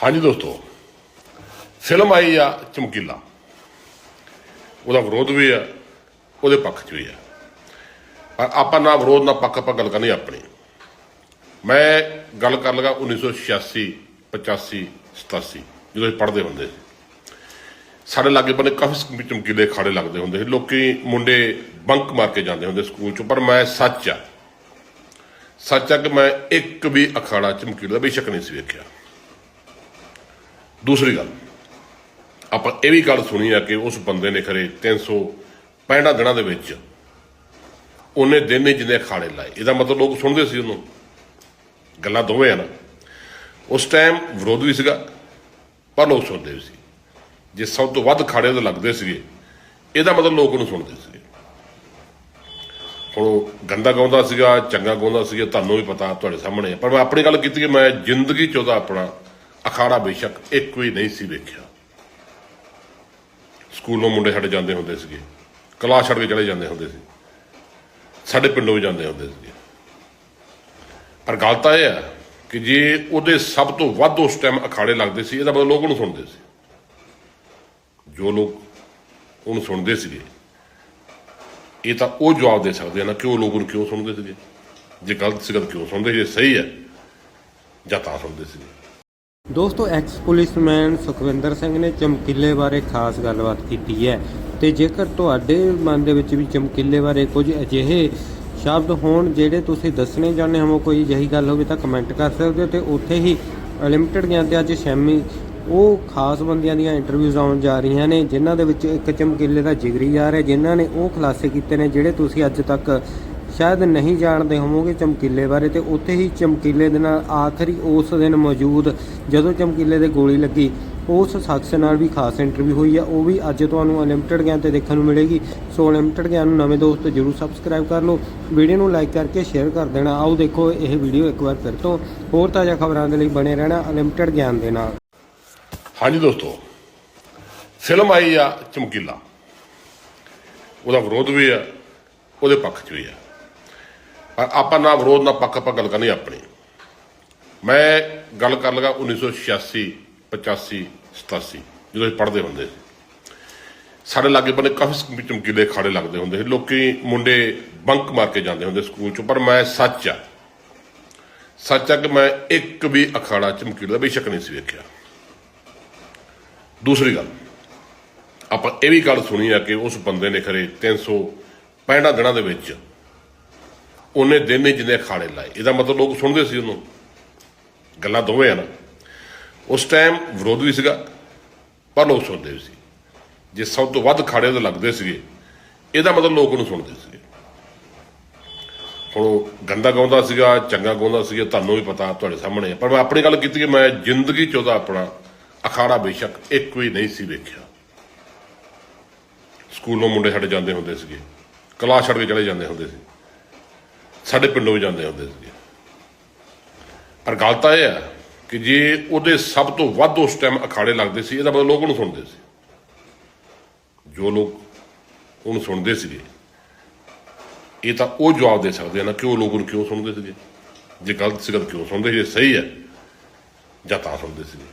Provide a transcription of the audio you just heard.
ਹਾਂਜੀ ਦੋਸਤੋ ਫਿਲਮ ਆਈ ਆ ਚਮਕੀਲਾ ਉਹਦਾ ਵਿਰੋਧ ਵੀ ਆ ਉਹਦੇ ਪੱਖ 'ਚ ਵੀ ਆ ਪਰ ਆਪਾਂ ਨਾ ਵਿਰੋਧ ਨਾ ਪੱਖ ਆਪਾਂ ਗੱਲ ਕਰਨੀ ਆਪਣੀ ਮੈਂ ਗੱਲ ਕਰ ਲਗਾ 1986 85 87 ਜਦੋਂ ਅਸੀਂ ਪੜ੍ਹਦੇ ਹੁੰਦੇ ਸੀ ਸਾਡੇ ਲਾਗੇ ਬੰਨੇ ਕਾਫੀ ਚਮਕੀਲੇ ਖਾੜੇ ਲੱਗਦੇ ਹੁੰਦੇ ਸੀ ਲੋਕੀ ਮੁੰਡੇ ਬੰਕ ਮਾਰ ਕੇ ਜਾਂਦੇ ਹੁੰਦੇ ਸਕੂਲ ਚੋਂ ਪਰ ਮੈਂ ਸੱਚ ਆ ਸੱਚ ਆ ਕਿ ਮੈਂ ਇੱਕ ਵੀ ਅਖਾੜਾ ਚਮਕੀਲੇ ਦਾ ਬੇਸ਼ੱਕ ਨਹੀਂ ਸੀ ਵੇਖਿਆ ਦੂਸਰੀ ਗੱਲ, ਆਪਾਂ ਇਹ ਵੀ ਗੱਲ ਸੁਣੀ ਆ ਕਿ ਉਸ ਬੰਦੇ ਨੇ ਖਰੇ 365 ਦਿਨਾਂ ਦੇ ਵਿੱਚ ਉਹਨੇ ਦਿਨ ਹੀ ਜਿੰਨੇ ਅਖਾੜੇ ਲਾਏ। ਇਹਦਾ ਮਤਲਬ ਲੋਕ ਸੁਣਦੇ ਸੀ ਉਹਨੂੰ। ਗੱਲਾਂ ਦੋਵੇਂ ਆ ਨਾ। ਉਸ ਟਾਈਮ ਵਿਰੋਧ ਵੀ ਸੀਗਾ, ਪਰ ਲੋਕ ਸੁਣਦੇ ਵੀ ਸੀ। ਜੇ ਸਭ ਤੋਂ ਵੱਧ ਖਾੜੇ ਉਹਦੇ ਲੱਗਦੇ ਸੀਗੇ, ਇਹਦਾ ਮਤਲਬ ਲੋਕ ਉਹਨੂੰ ਸੁਣਦੇ ਸੀਗੇ। ਹੁਣ ਉਹ ਗੰਦਾ ਗਾਉਂਦਾ ਸੀਗਾ, ਚੰਗਾ ਗਾਉਂਦਾ ਸੀਗਾ, ਤੁਹਾਨੂੰ ਵੀ ਪਤਾ, ਤੁਹਾਡੇ ਸਾਹਮਣੇ ਪਰ ਮੈਂ ਆਪਣੀ ਗੱਲ ਕੀਤੀ ਕਿ ਮੈਂ ਜ਼ਿੰਦਗੀ ਚ ਉਹਦਾ ਆਪਣਾ ਅਖਾੜਾ ਬੇਸ਼ੱਕ ਇੱਕ ਵੀ ਨਹੀਂ ਸੀ ਵੇਖਿਆ। ਸਕੂਲੋਂ ਮੁੰਡੇ ਸਾਡੇ ਜਾਂਦੇ ਹੁੰਦੇ ਸੀਗੇ। ਕਲਾਸ ਛੱਡ ਕੇ ਚਲੇ ਜਾਂਦੇ ਹੁੰਦੇ ਸੀ। ਸਾਡੇ ਪਿੰਡੋਂ ਵੀ ਜਾਂਦੇ ਹੁੰਦੇ ਸੀਗੇ। ਪਰ ਗੱਲ ਤਾਂ ਇਹ ਹੈ ਕਿ ਜੇ ਉਹਦੇ ਸਭ ਤੋਂ ਵੱਧ ਉਸ ਟਾਈਮ ਅਖਾੜੇ ਲੱਗਦੇ ਸੀ, ਇਹਦਾ ਮਤਲਬ ਲੋਕ ਉਹਨੂੰ ਸੁਣਦੇ ਸੀ। ਜੋ ਲੋਕ ਉਹਨੂੰ ਸੁਣਦੇ ਸੀਗੇ, ਇਹ ਤਾਂ ਉਹ ਜਵਾਬ ਦੇ ਸਕਦੇ ਆ ਨਾ ਕਿ ਉਹ ਲੋਕ ਉਹਨੂੰ ਕਿਉਂ ਸੁਣਦੇ ਸੀਗੇ? ਜੇ ਗਲਤ ਸੀਗਾ ਤਾਂ ਕਿਉਂ ਸੁਣਦੇ? ਜੇ ਸਹੀ ਹੈ, ਜਾਂ ਤਾਂ ਸੁਣਦੇ ਸੀਗੇ। ਦੋਸਤੋ ਐਕਸ ਪੁਲਿਸਮੈਨ ਸੁਖਵਿੰਦਰ ਸਿੰਘ ਨੇ ਚਮਕੀਲੇ ਬਾਰੇ ਖਾਸ ਗੱਲਬਾਤ ਕੀਤੀ ਹੈ ਤੇ ਜੇਕਰ ਤੁਹਾਡੇ ਮਨ ਦੇ ਵਿੱਚ ਵੀ ਚਮਕੀਲੇ ਬਾਰੇ ਕੁਝ ਅਜਿਹੇ ਸ਼ਬਦ ਹੋਣ ਜਿਹੜੇ ਤੁਸੀਂ ਦੱਸਣੇ ਚਾਹੁੰਦੇ ਹੋ ਕੋਈ ਅਜਿਹੀ ਗੱਲ ਹੋਵੇ ਤਾਂ ਕਮੈਂਟ ਕਰ ਸਕਦੇ ਹੋ ਤੇ ਉੱਥੇ ਹੀ ਲਿਮਟਿਡ ਗਿਆਨ ਤੇ ਅੱਜ ਸ਼ੈਮੀ ਉਹ ਖਾਸ ਬੰਦਿਆਂ ਦੀਆਂ ਇੰਟਰਵਿਊਜ਼ ਆਉਣ ਜਾ ਰਹੀਆਂ ਨੇ, ਜਿਨ੍ਹਾਂ ਦੇ ਵਿੱਚ ਇੱਕ ਚਮਕੀਲੇ ਦਾ ਜਿਗਰੀ ਯਾਰ ਹੈ ਜਿਨ੍ਹਾਂ ਨੇ ਉਹ ਖੁਲਾਸੇ ਕੀਤੇ ਨੇ ਜਿਹੜੇ ਤੁਸੀਂ ਅੱਜ ਤੱਕ ਸ਼ਾਇਦ ਨਹੀਂ ਜਾਣਦੇ ਹੋਵੋਗੇ ਚਮਕੀਲੇ ਬਾਰੇ ਤੇ ਉੱਥੇ ਹੀ ਚਮਕੀਲੇ ਦੇ ਨਾਲ ਆਖਰੀ ਉਸ ਦਿਨ ਮੌਜੂਦ ਜਦੋਂ ਚਮਕੀਲੇ ਦੇ ਗੋਲੀ ਲੱਗੀ, ਉਸ ਸ਼ਖਸ ਨਾਲ ਵੀ ਖਾਸ ਇੰਟਰਵਿਊ ਹੋਈ ਹੈ ਉਹ ਵੀ ਅੱਜ ਤੁਹਾਨੂੰ ਅਨਲਿਮਟਿਡ ਗਿਆਨ ਤੇ ਦੇਖਣ ਨੂੰ ਮਿਲੇਗੀ। ਸੋ ਅਨਲਿਮਟਿਡ ਗਿਆਨ ਨੂੰ ਨਵੇਂ ਦੋਸਤ ਜਰੂਰ ਸਬਸਕ੍ਰਾਈਬ ਕਰ ਲਓ। ਵੀਡੀਓ ਨੂੰ ਲਾਈਕ ਕਰਕੇ ਸ਼ੇਅਰ ਕਰ ਦੇਣਾ। ਆਓ ਦੇਖੋ ਇਹ ਵੀਡੀਓ ਇੱਕ ਵਾਰ ਫਿਰ ਤੋਂ ਹੋਰ ਤਾਜ਼ਾ ਖਬਰਾਂ ਦੇ ਲਈ ਬਣੇ ਰਹਿਣਾ ਅਨਲਿਮਟਿਡ ਗਿਆਨ ਦੇ ਨਾਲ। ਹਾਂਜੀ ਦੋਸਤੋ ਫਿਲਮ ਆਈ ਆ ਚਮਕੀਲਾ। ਉਹਦਾ ਵਿਰੋਧ ਵੀ ਆ, ਉਹਦੇ ਪੱਖ 'ਚ ਵੀ ਆ। ਆਪਾਂ ਨਾ ਵਿਰੋਧ ਨਾ ਪੱਕ ਆਪਾਂ ਗੱਲ ਕਰਨੀ ਆਪਣੀ। ਮੈਂ ਗੱਲ ਕਰ ਲਗਾ 1986 85 87 ਜਦੋਂ ਅਸੀਂ ਪੜ੍ਹਦੇ ਹੁੰਦੇ ਸੀ। ਸਾਡੇ ਲਾਗੇ ਬੰਨੇ ਕਾਫੀ ਚਮਕੀਲੇ ਖਾੜੇ ਲੱਗਦੇ ਹੁੰਦੇ ਸੀ। ਲੋਕੀ ਮੁੰਡੇ ਬੰਕ ਮਾਰ ਕੇ ਜਾਂਦੇ ਹੁੰਦੇ ਸਕੂਲ ਚੋਂ, ਪਰ ਮੈਂ ਸੱਚ ਆ। ਸੱਚ ਆ ਕਿ ਮੈਂ ਇੱਕ ਵੀ ਅਖਾੜਾ ਚਮਕੀਲੇ ਦਾ ਬੇਸ਼ੱਕ ਨਹੀਂ ਸੀ ਵੇਖਿਆ। ਦੂਸਰੀ ਗੱਲ, ਆਪਾਂ ਇਹ ਵੀ ਗੱਲ ਸੁਣੀ ਆ ਕਿ ਉਸ ਬੰਦੇ ਨੇ ਖਰੇ 365 ਦਿਨਾਂ ਦੇ ਵਿੱਚ ਉਹਨੇ ਦਿਨ ਹੀ ਜਿੰਨੇ ਅਖਾੜੇ ਲਾਏ। ਇਹਦਾ ਮਤਲਬ ਲੋਕ ਸੁਣਦੇ ਸੀ ਉਹਨੂੰ। ਗੱਲਾਂ ਦੋਵੇਂ ਆ ਨਾ। ਉਸ ਟਾਈਮ ਵਿਰੋਧ ਵੀ ਸੀਗਾ, ਪਰ ਲੋਕ ਸੁਣਦੇ ਵੀ ਸੀ। ਜੇ ਸਭ ਤੋਂ ਵੱਧ ਖਾੜੇ ਉਹਦੇ ਲੱਗਦੇ ਸੀਗੇ। ਇਹਦਾ ਮਤਲਬ ਲੋਕ ਉਹਨੂੰ ਸੁਣਦੇ ਸੀਗੇ। ਹੁਣ ਉਹ ਗੰਦਾ ਗਾਉਂਦਾ ਸੀਗਾ, ਚੰਗਾ ਗਾਉਂਦਾ ਸੀਗਾ, ਤੁਹਾਨੂੰ ਵੀ ਪਤਾ, ਤੁਹਾਡੇ ਸਾਹਮਣੇ ਪਰ ਮੈਂ ਆਪਣੀ ਗੱਲ ਕੀਤੀ ਕਿ ਮੈਂ ਜ਼ਿੰਦਗੀ ਚ ਉਹਦਾ ਆਪਣਾ ਅਖਾੜਾ ਬੇਸ਼ੱਕ ਇੱਕ ਵੀ ਨਹੀਂ ਸੀ ਵੇਖਿਆ। ਸਕੂਲੋਂ ਮੁੰਡੇ ਸਾਡੇ ਜਾਂਦੇ ਹੁੰਦੇ ਸੀਗੇ। ਕਲਾਸ ਛੱਡ ਕੇ ਚਲੇ ਜਾਂਦੇ ਹੁੰਦੇ ਸੀ। ਸਾਡੇ ਪਿੰਡੋਂ ਵੀ ਜਾਂਦੇ ਹੁੰਦੇ ਸੀਗੇ ਪਰ ਗੱਲ ਤਾਂ ਇਹ ਹੈ ਕਿ ਜੇ ਉਹਦੇ ਸਭ ਤੋਂ ਵੱਧ ਉਸ ਟਾਈਮ ਅਖਾੜੇ ਲੱਗਦੇ ਸੀ, ਇਹਦਾ ਮਤਲਬ ਲੋਕ ਉਹਨੂੰ ਸੁਣਦੇ ਸੀ। ਜੋ ਲੋਕ ਉਹਨੂੰ ਸੁਣਦੇ ਸੀਗੇ, ਇਹ ਤਾਂ ਉਹ ਜਵਾਬ ਦੇ ਸਕਦੇ ਆ ਨਾ ਕਿ ਉਹ ਲੋਕ ਉਹਨੂੰ ਕਿਉਂ ਸੁਣਦੇ ਸੀਗੇ। ਜੇ ਗਲਤ ਸੀ ਤਾਂ ਕਿਉਂ ਸੁਣਦੇ ਜੇ ਸਹੀ ਹੈ ਜਾਂ ਤਾਂ ਸੁਣਦੇ ਸੀਗੇ।